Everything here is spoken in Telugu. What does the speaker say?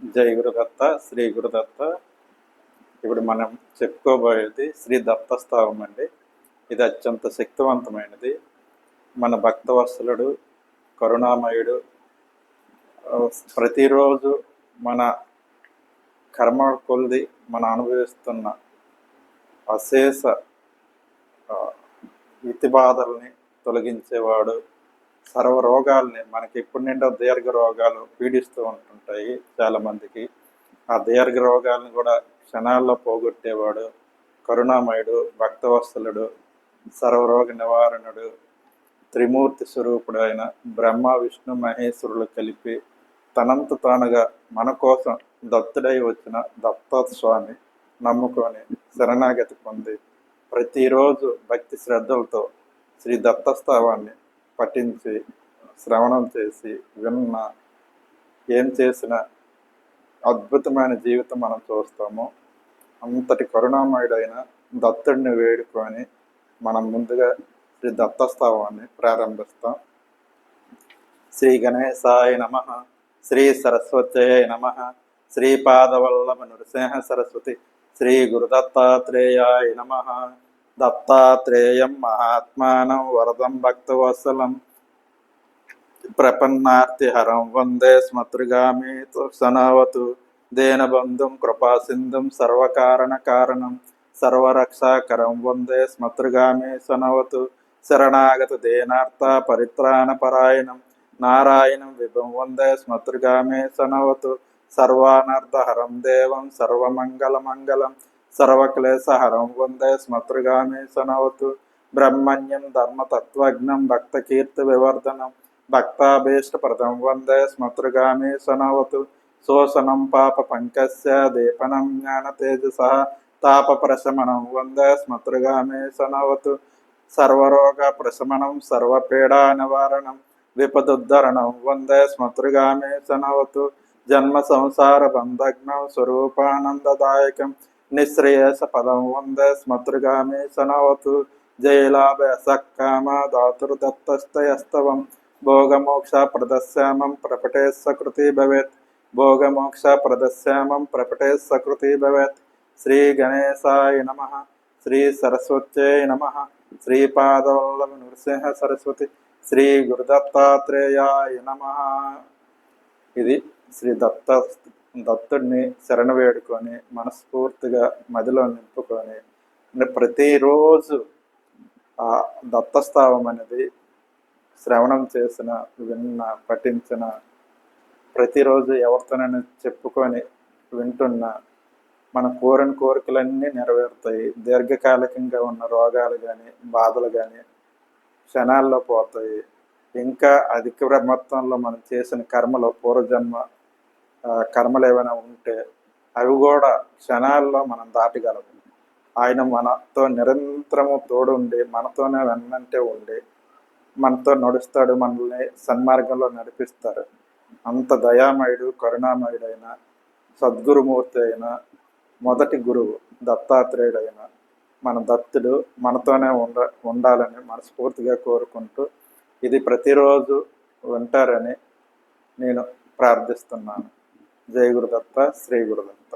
జై గురుదత్త శ్రీ గురుదత్త. ఇప్పుడు మనం చెప్పుకోబోయేది శ్రీ దత్తస్థావం అండి. ఇది అత్యంత శక్తివంతమైనది. మన భక్తవత్సలుడు కరుణామయుడు ప్రతిరోజు మన కర్మ కొలిది మనం అనుభవిస్తున్న అశేష ఆ, ఇతి బాధల్ని తొలగించేవాడు సర్వ రోగాల్ని మనకి ఇప్పుడు నిండా దీర్ఘ రోగాలు పీడిస్తూ ఉంటుంటాయి చాలామందికి. ఆ దీర్ఘ రోగాలను కూడా క్షణాల్లో పోగొట్టేవాడు కరుణామయుడు భక్తవత్సలుడు సర్వరోగ నివారణుడు త్రిమూర్తి స్వరూపుడు అయిన బ్రహ్మ విష్ణు మహేశ్వరులు కలిపి తనంత తానుగా మన కోసం దత్తుడై వచ్చిన దత్తాత్ స్వామి నమ్ముకొని శరణాగతి పొంది ప్రతిరోజు భక్తి శ్రద్ధలతో శ్రీ దత్తస్థావాన్ని పఠించి శ్రవణం చేసి విన్న ఏం చేసిన అద్భుతమైన జీవితం మనం చూస్తాము. అంతటి కరుణామయుడైన దత్తుడిని వేడుకొని మనం ముందుగా శ్రీ దత్తస్థావాన్ని ప్రారంభిస్తాం. శ్రీ గణేశాయ నమ శ్రీ సరస్వత్యయ నమ శ్రీపాదవల్లభ నృసింహ సరస్వతి శ్రీ గురుదత్తాత్రేయాయ నమ. దత్తాత్రేయం మహాత్మానం వరదం భక్తవత్సలం ప్రపన్నార్తిహరం వందే స్మతృగామి సనవతు దేనబంధుం కృపాసింధుం సర్వకారణ కారణం సర్వరక్షాకరం వందే స్మతృగామి సనవతు శరణాగత దేనార్థ పరిత్రాణ పరాయణం నారాయణం విభం వందే స్మతృగామి సనవతు సర్వానర్ధహరం దేవం సర్వమంగళమంగళం సర్వక్లేశహరం వందే స్మతృగామి సనవతు బ్రహ్మణ్యం ధర్మతత్వజ్ఞం భక్తకీర్తి వివర్ధనం భక్తాభీష్టప్రదం వందే స్మతృగామి సనవతు శోషణం పాప పంకస్య దీపనం జ్ఞాన తేజస తాప ప్రశమనం వందే స్మతృగామి సనవతు సర్వరోగ ప్రశమనం సర్వపీడా నివారణం విపదుద్ధరణం వందే స్మతృగామి సనవతు జన్మ సంసార బంధగ్నం స్వరూపానందదాయకం నిశ్రేయస పదం వందే స్మతృగామి సనవతు జయలాభ సక్కామ దాతుర్దత్తస్తయస్తవం భోగమోక్ష ప్రదశ్యామం ప్రపటే సకృతి భవేత్ భోగమోక్ష ప్రదశ్యామం ప్రపటే సకృతి భవేత్ శ్రీ గణేశాయ నమ శ్రీ సరస్వత్యై నమ శ్రీపాదవల్లభ నృసింహ సరస్వతి శ్రీ గురుదత్తాత్రేయాయ నమ ఇది శ్రీ దత్త దత్తుడిని శరణ వేడుకొని మనస్ఫూర్తిగా మదిలో నింపుకొని ప్రతిరోజు ఆ దత్తస్థావం అనేది శ్రవణం చేసిన విన్న పఠించిన ప్రతిరోజు ఎవరితోనైనా చెప్పుకొని వింటున్న మన కోరిన కోరికలన్నీ నెరవేరుతాయి. దీర్ఘకాలికంగా ఉన్న రోగాలు కానీ బాధలు కానీ క్షణాల్లో పోతాయి. ఇంకా అధిక మొత్తంలో మనం చేసిన కర్మలో పూర్వజన్మ కర్మలు ఏమైనా ఉంటే అవి కూడా క్షణాల్లో మనం దాటగలం ఆయన మనతో నిరంతరము తోడుండి మనతోనే వెన్నంటే ఉండి మనతో నడుస్తాడు మనల్ని సన్మార్గంలో నడిపిస్తారు. అంత దయామయుడు కరుణామయుడైన సద్గురుమూర్తి అయిన మొదటి గురువు దత్తాత్రేయుడైన మన దత్తుడు మనతోనే ఉండ ఉండాలని మనస్ఫూర్తిగా కోరుకుంటూ ఇది ప్రతిరోజు వింటారని నేను ప్రార్థిస్తున్నాను. జై గురుదత్త శ్రీ గురుదత్త.